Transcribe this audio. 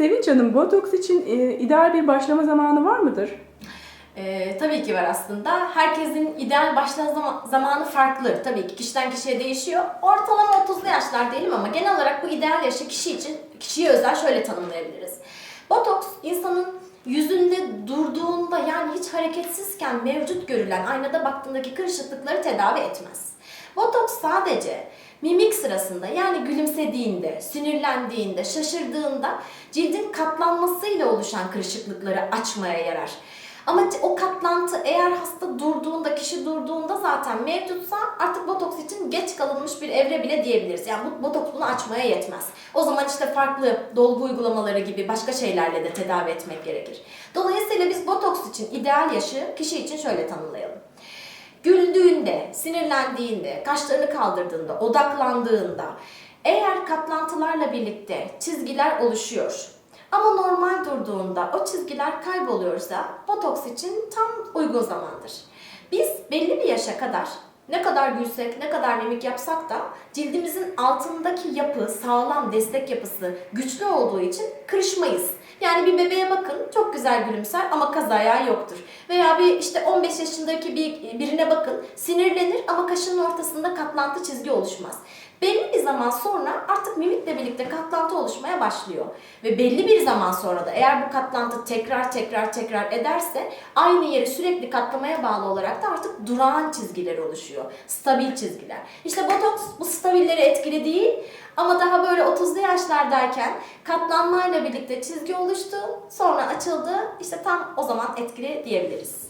Sevinç Hanım, botoks için e, ideal bir başlama zamanı var mıdır? Ee, tabii ki var aslında. Herkesin ideal başlama zama- zamanı farklı. Tabii ki kişiden kişiye değişiyor. Ortalama 30'lu yaşlar diyelim ama genel olarak bu ideal yaşı kişi için kişiye özel şöyle tanımlayabiliriz. Botoks insanın yüzünde durduğunda yani hiç hareketsizken mevcut görülen aynada baktığındaki kırışıklıkları tedavi etmez. Botoks sadece mimik sırasında yani gülümsediğinde, sinirlendiğinde, şaşırdığında cildin katlanmasıyla oluşan kırışıklıkları açmaya yarar. Ama o katlantı eğer hasta durduğunda, kişi durduğunda zaten mevcutsa artık botoks için geç kalınmış bir evre bile diyebiliriz. Yani bu botoks bunu açmaya yetmez. O zaman işte farklı dolgu uygulamaları gibi başka şeylerle de tedavi etmek gerekir. Dolayısıyla biz botoks için ideal yaşı kişi için şöyle tanımlayalım. Sinirlendiğinde, kaşlarını kaldırdığında, odaklandığında eğer katlantılarla birlikte çizgiler oluşuyor ama normal durduğunda o çizgiler kayboluyorsa botoks için tam uygun zamandır. Biz belli bir yaşa kadar ne kadar gülsek, ne kadar mimik yapsak da cildimizin altındaki yapı, sağlam destek yapısı güçlü olduğu için kırışmayız. Yani bir bebeğe bakın çok güzel gülümser ama kaz ayağı yoktur. Veya bir işte 15 yaşındaki bir birine bakın sinirlenir ama kaşının ortasında katlantı çizgi oluşmaz. Belli bir zaman sonra artık mimikle birlikte katlantı oluşmaya başlıyor. Ve belli bir zaman sonra da eğer bu katlantı tekrar tekrar tekrar ederse aynı yeri sürekli katlamaya bağlı olarak da artık durağan çizgiler oluşuyor. Stabil çizgiler. İşte botoks bu stabilleri etkili değil ama daha böyle 30'lu yaşlardayken katlanmayla birlikte çizgi oluştu, sonra açıldı. İşte tam o zaman etkili diyebiliriz.